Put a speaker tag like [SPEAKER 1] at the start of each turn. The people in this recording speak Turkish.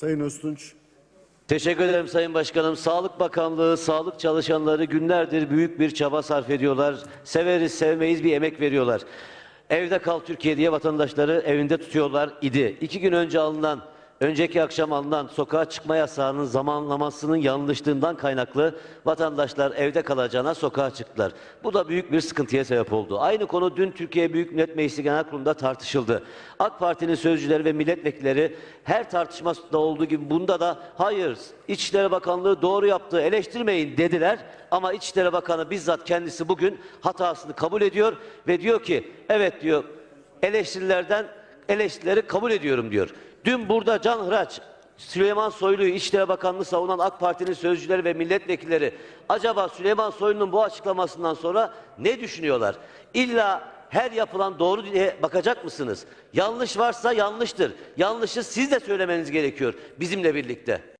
[SPEAKER 1] Sayın Öztunç.
[SPEAKER 2] Teşekkür ederim Sayın Başkanım. Sağlık Bakanlığı, sağlık çalışanları günlerdir büyük bir çaba sarf ediyorlar. Severiz, sevmeyiz bir emek veriyorlar. Evde kal Türkiye diye vatandaşları evinde tutuyorlar idi. İki gün önce alınan, önceki akşam alınan sokağa çıkma yasağının zamanlamasının yanlışlığından kaynaklı vatandaşlar evde kalacağına sokağa çıktılar. Bu da büyük bir sıkıntıya sebep oldu. Aynı konu dün Türkiye Büyük Millet Meclisi Genel Kurulu'nda tartışıldı. AK Parti'nin sözcüleri ve milletvekilleri her tartışmasında olduğu gibi bunda da hayır İçişleri Bakanlığı doğru yaptı eleştirmeyin dediler. Ama İçişleri Bakanı bizzat kendisi bugün hatasını kabul ediyor ve diyor ki evet diyor eleştirilerden eleştirileri kabul ediyorum diyor. Dün burada Can Hıraç Süleyman Soylu'yu İçişleri Bakanlığı savunan AK Parti'nin sözcüleri ve milletvekilleri acaba Süleyman Soylu'nun bu açıklamasından sonra ne düşünüyorlar? İlla her yapılan doğru diye bakacak mısınız? Yanlış varsa yanlıştır. Yanlışı siz de söylemeniz gerekiyor bizimle birlikte.